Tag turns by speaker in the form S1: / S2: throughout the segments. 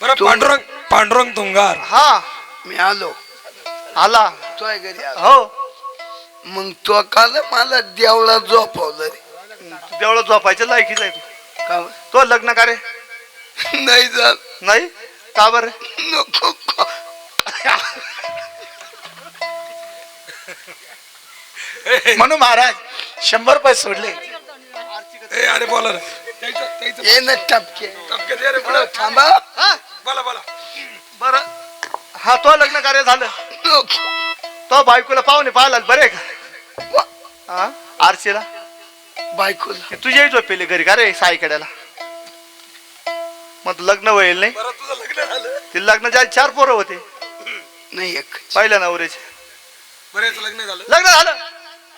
S1: बरं पांडुरंग पांडुरंग तुंगार
S2: हा
S3: मी आलो.
S2: आला.
S3: तो आहे घरी आलो.
S2: हो.
S3: मग तो काल मला देवळा झोपवलं रे.
S2: देवळात झोपायच्या लायकीच आहे तू.
S3: का?
S2: तो लग्न का रे?
S3: नाही झालं.
S2: नाही? का बरं?
S3: नको
S4: म्हणून महाराज शंभर रुपये सोडले.
S1: ए अरे बोला रे त्याचं- त्याचं-
S3: ये ना टपके.
S1: टपके दे रे पुढं.
S3: थांबा.
S2: हा.
S1: बोला बोला.
S2: बर. हा तो लग्न कार्य झालं. तो बायकोला पाहुणे पाहिला बरे का? हा आरशीला
S3: बायकोला.
S2: ती तुझ्याही झोपेली घरी का रे साईकड्याला? मग लग्न होईल नाही?
S1: बरं तुझं लग्न झालं.
S2: ते लग्न ज्या चार पोरं होते.
S3: नाही एक.
S2: पहिल्या नवऱ्याचे.
S1: बरं याचं लग्न झालं.
S2: लग्न झालं.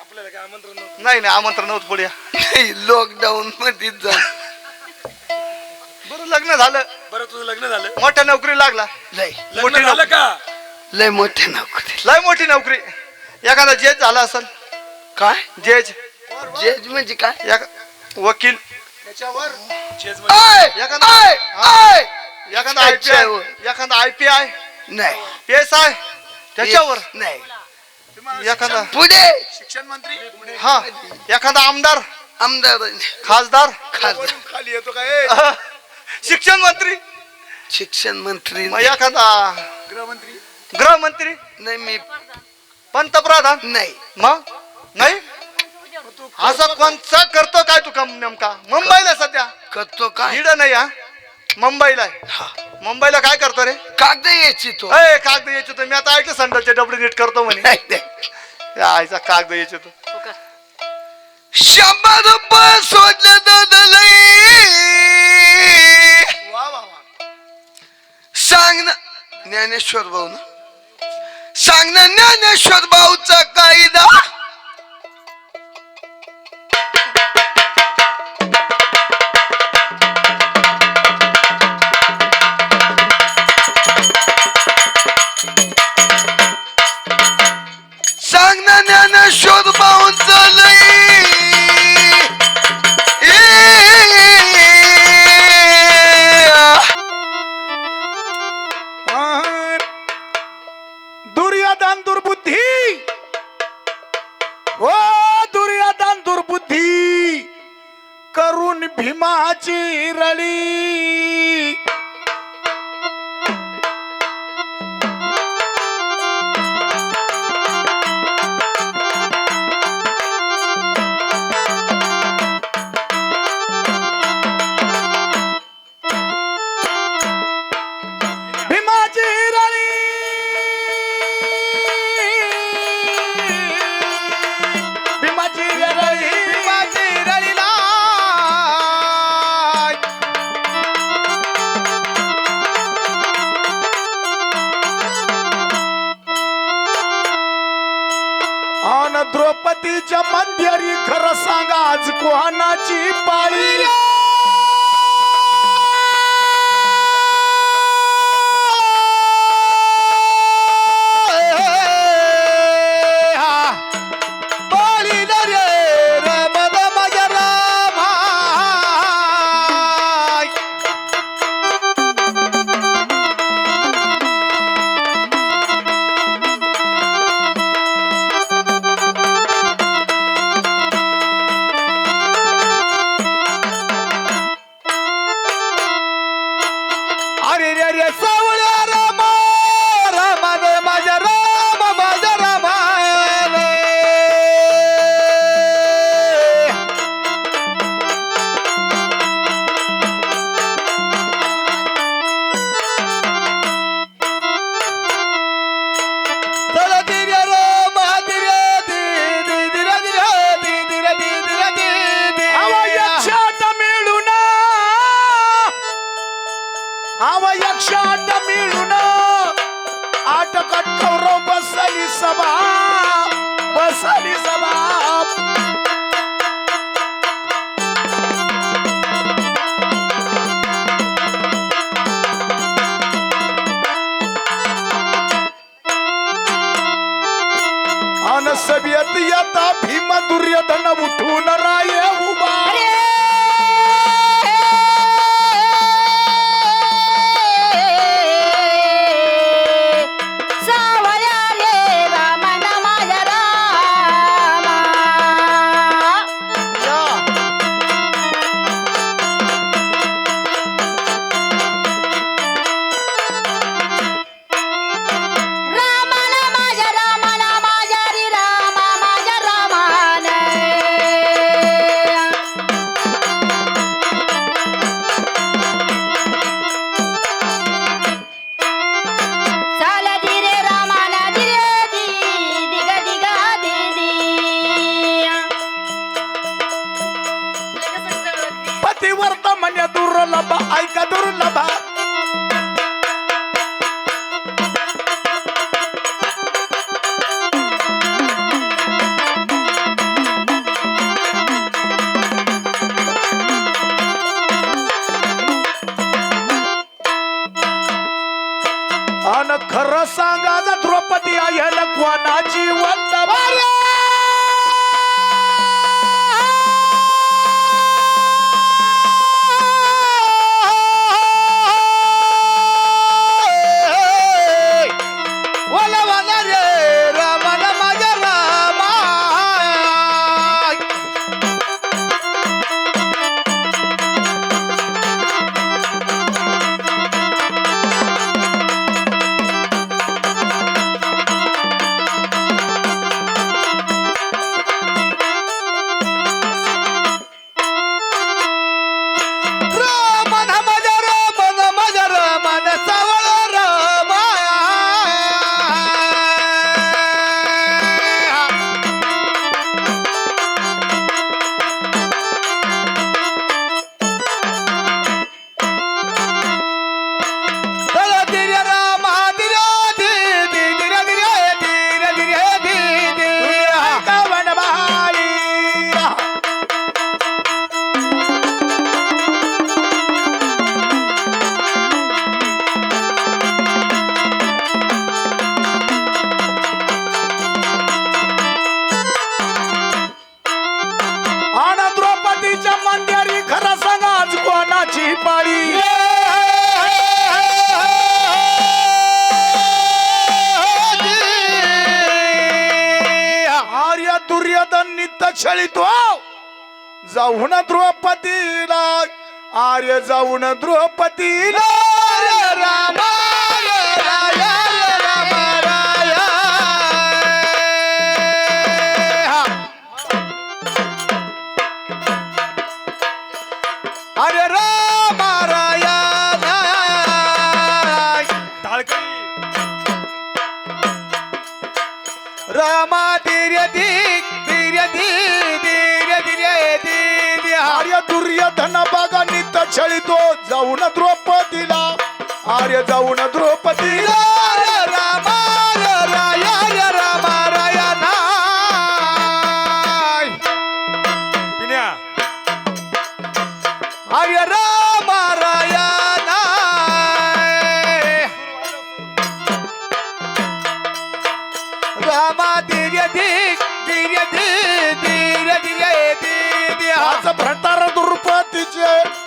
S1: आपल्याला काय आमंत्रण नव्हतं.
S2: नाही नाही आमंत्रण नव्हतं पुढे.
S3: नाही लॉकडाऊन मध्ये झालं.
S2: बरं लग्न झालं.
S1: बरं तुझं लग्न झालं.
S2: मोठ्या नोकरी लागला.
S3: लय.
S1: लग्न
S2: मोठी
S1: झालं का?
S3: लय नोकरी
S2: लय मोठी नोकरी. एखादा जेज झाला असेल.
S3: काय?
S2: जेज.
S3: जेज म्हणजे काय?
S2: एक वकील.
S1: चेस मध्ये
S3: आय,
S2: एखादा-
S3: आय, आय.
S2: एखादा आय पी आय.
S3: त्याच्यावर.
S2: एखादा आय पी आय.
S3: नाही.
S2: P S I. त्याच्यावर.
S3: नाही.
S2: एखादा
S3: पुढे!
S4: शिक्षण मंत्री?
S2: हा. एखादा आमदार.
S3: आमदार
S2: खासदार.
S3: खासदार.
S4: खाली येतो काय
S2: अह, शिक्षण मंत्री.
S3: शिक्षण मंत्री.
S2: मग एखादा.
S4: गृहमंत्री?
S2: गृहमंत्री.
S3: नाही मी
S2: पंतप्रधान.
S3: नाही.
S2: मग? नाही? असं कोणचा करतो काय तू काम नेमका? मुंबईला सध्या.
S3: करतो काय?
S2: इड नाही हा? मुंबईला आहे.
S3: हा.
S2: मुंबईला काय करतो रे?
S3: कागद यायची तो.
S2: अय कागद यायचे तर मी आता ऐकलं संडासचे डबडे नीट करतो म्हणे.
S3: नाही,
S2: कागद यायचे तो.
S3: शंभर रुपये सोडलं दादाला सांग ना ज्ञानेश्वर भाऊ ना सांगणं ज्ञानेश्वर भाऊचा कायदा.
S4: दुर्योधन दुर्बुद्धी. ओ दुर्योधन दुर्बुद्धी. करून भीमाची रळी. आज कोहानाची पाळी भीम दुर्योधन अन खरं सांगा द्रौपदी आयल कोणाची वल्लभ दुर्योधन नित्य छळितो हो. जाऊन द्रौपदीला आर्य जाऊन द्रौपदीला. दुर्योधन बघा नित्य छळितो जाऊन द्रौपदीला. आर्य जाऊन द्रौपदीला.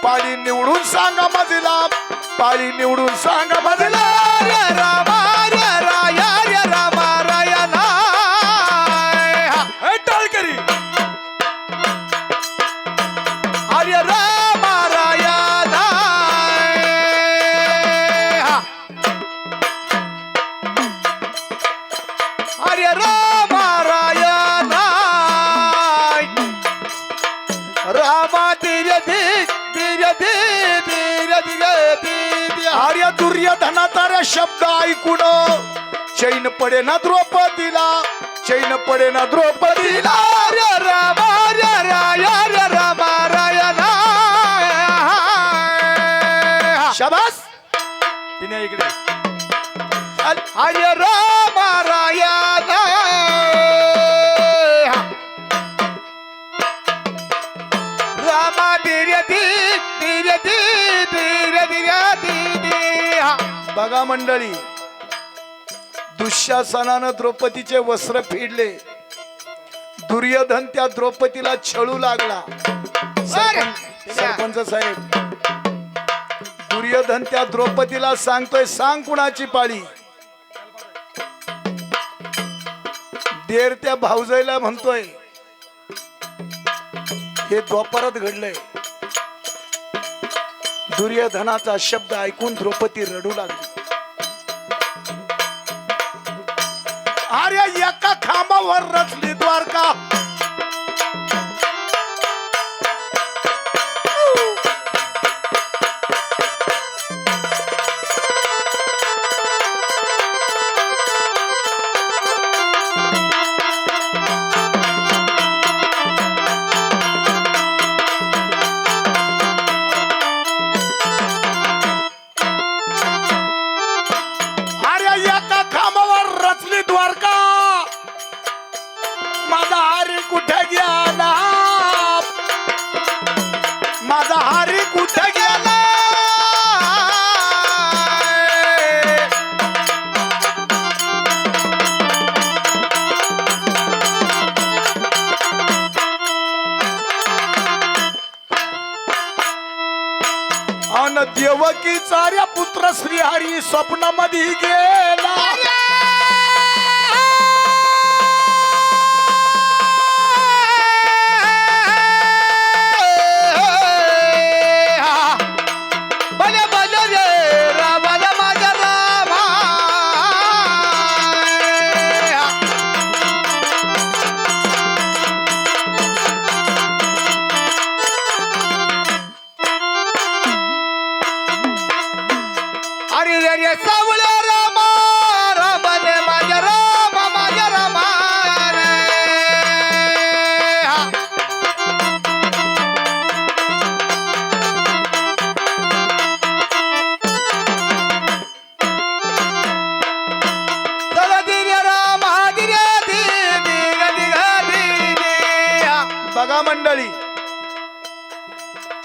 S4: पाळी निवडून सांगा मजला पाळी निवडून सांगा मजला
S5: रामा. रे
S4: शब्द ऐकून. चैन पडे ना द्रौपदीला. चैन पडे ना द्रौपदीला.
S5: रामा रामा राया नाय
S4: शाबास. पिन्या इकडे.
S5: अरे रामा राया.
S4: बघा मंडळी दुःशासनानं द्रौपदीचे वस्त्र फेडले. दुर्योधन त्या द्रौपदीला छळू लागला. सरपंच सरपंच साहेब दुर्योधन त्या द्रौपदीला सांगतोय सांग कुणाची पाळी. देर त्या भाऊजाईला म्हणतोय हे द्वापरात घडलंय. दुर्योधनाचा शब्द ऐकून द्रौपदी रडू लागली. अरे एका खांबावर रचली द्वारका. कुठे गेला? माझा कुठे गेला? अन देवकी चार्या पुत्र श्रीहरी स्वप्नामध्ये गेला.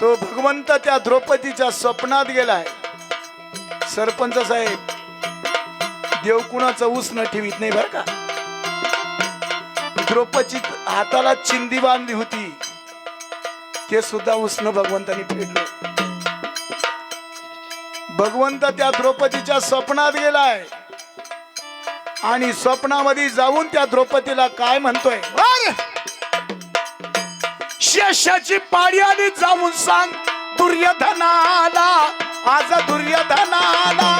S4: तो भगवंत त्या द्रौपदीच्या स्वप्नात गेलाय. सरपंच साहेब देव कुणाचं ऊस न ठेवीत नाही बर का? द्रौपदी हाताला चिंदी बांधली होती. ते सुद्धा उसनं भगवंतानी फेडलं. भगवंत त्या द्रौपदीच्या स्वप्नात गेलाय. आणि स्वप्नामध्ये जाऊन त्या द्रौपदीला काय म्हणतोय?
S3: अरे
S4: पाळी पाडी आली जाऊन सांग दुर्योधनाला आज दुर्योधनाला.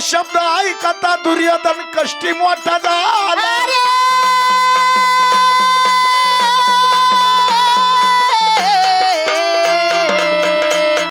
S4: शब्द ऐकता दुर्योधन कष्टी मोठा झाला.